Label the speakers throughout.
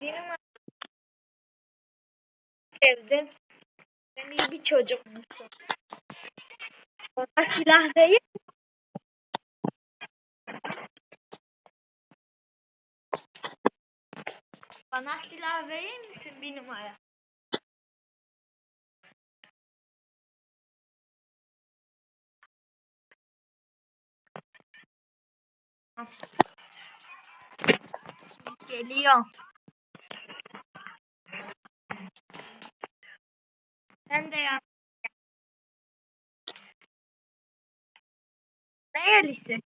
Speaker 1: Benim sevdim. Sen iyi bir çocuk musun? Bana silah verir Bana silah verir misin bir numara? Geliyor. Ben de yan. Nerelisin?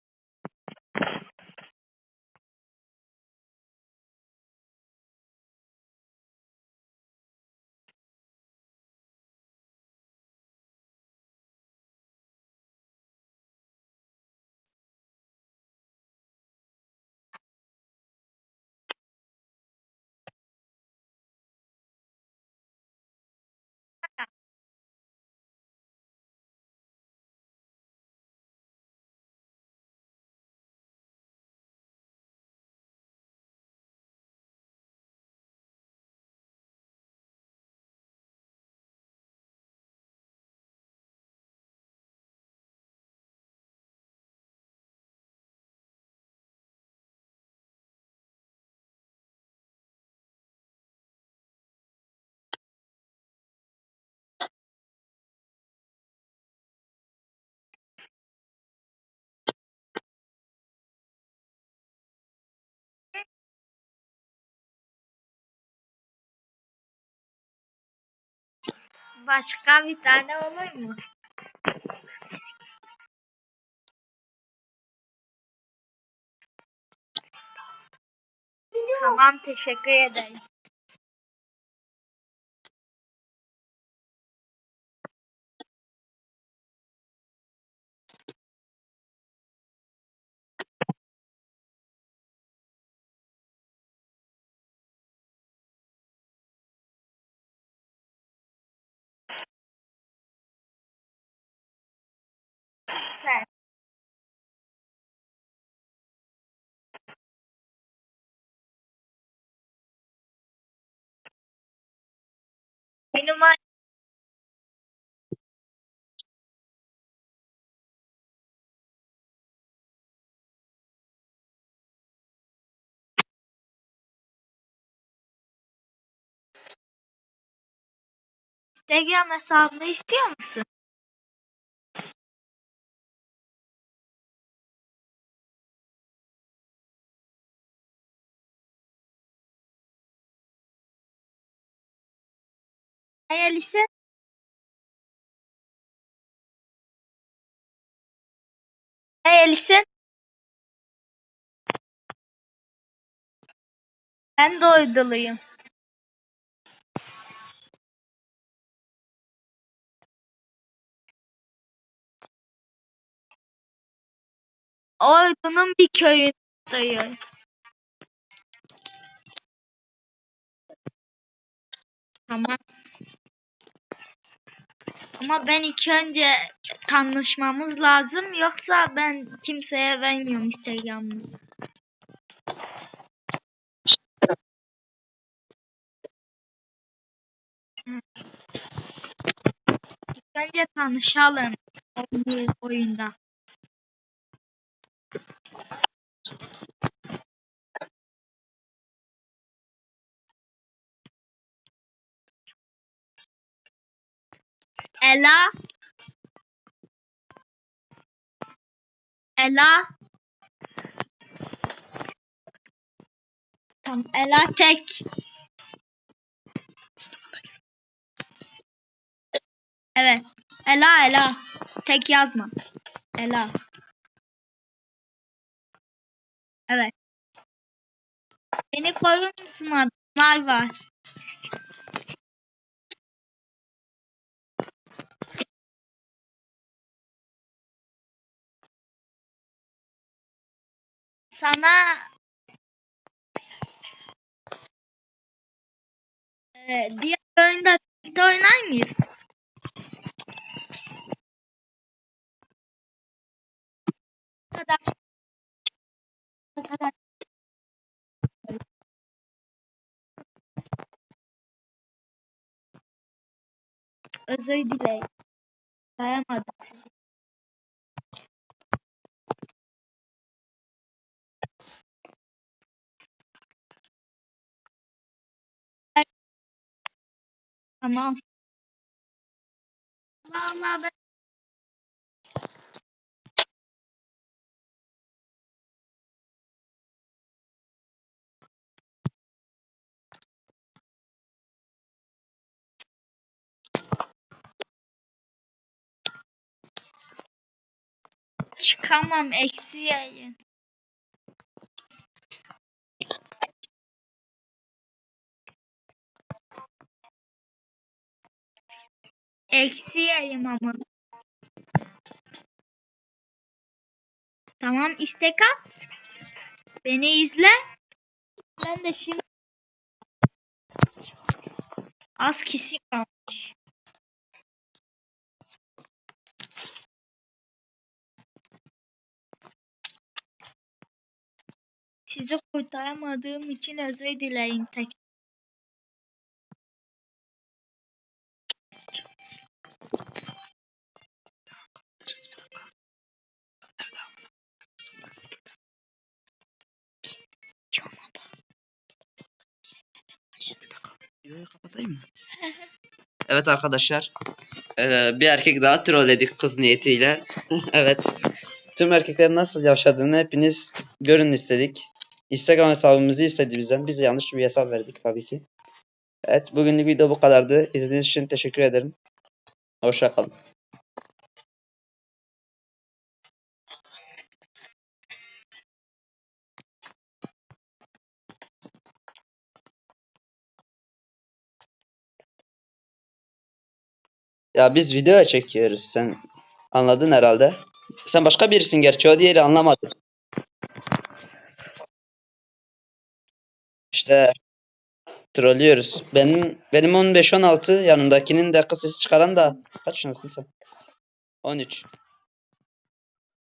Speaker 1: Başka bir tane olur mu? Tamam teşekkür ederim. Benim an- Instagram hesabını istiyor musun? Hayalisi Hayalisi Ben de uyduluyum. Ordu'nun bir köyündeyim. Tamam. Ama ben ilk önce tanışmamız lazım. Yoksa ben kimseye vermiyorum Instagram'ı. Önce tanışalım. Oyun- oyunda. Ela. Ela. Tamam. Ela tek. Evet. Ela Ela. Tek yazma. Ela. Evet. Beni korur musun? Adımlar var. sana é, dias ainda tornar-me cadastro özür dileyim. Sayamadım tá, sizi. Tamam. Vallahi ben çıkamam eksi yayın. Eksi yayım ama. Tamam istek at. Beni izle. Ben de şimdi az kişi kalmış. Sizi kurtaramadığım için özür dilerim tek.
Speaker 2: Videoyu kapatayım mı? evet arkadaşlar. eee, bir erkek daha trolledik kız niyetiyle. evet. Tüm erkeklerin nasıl yaşadığını hepiniz görün istedik. Instagram hesabımızı istedi bizden. Biz yanlış bir hesap verdik tabii ki. Evet bugünlük video bu kadardı. İzlediğiniz için teşekkür ederim. Hoşça Ya biz video çekiyoruz. Sen anladın herhalde. Sen başka birisin gerçi o diğeri anlamadı. İşte trollüyoruz. Benim benim 15 16 yanımdakinin de kız sesi çıkaran da kaç yaşındasın sen? 13.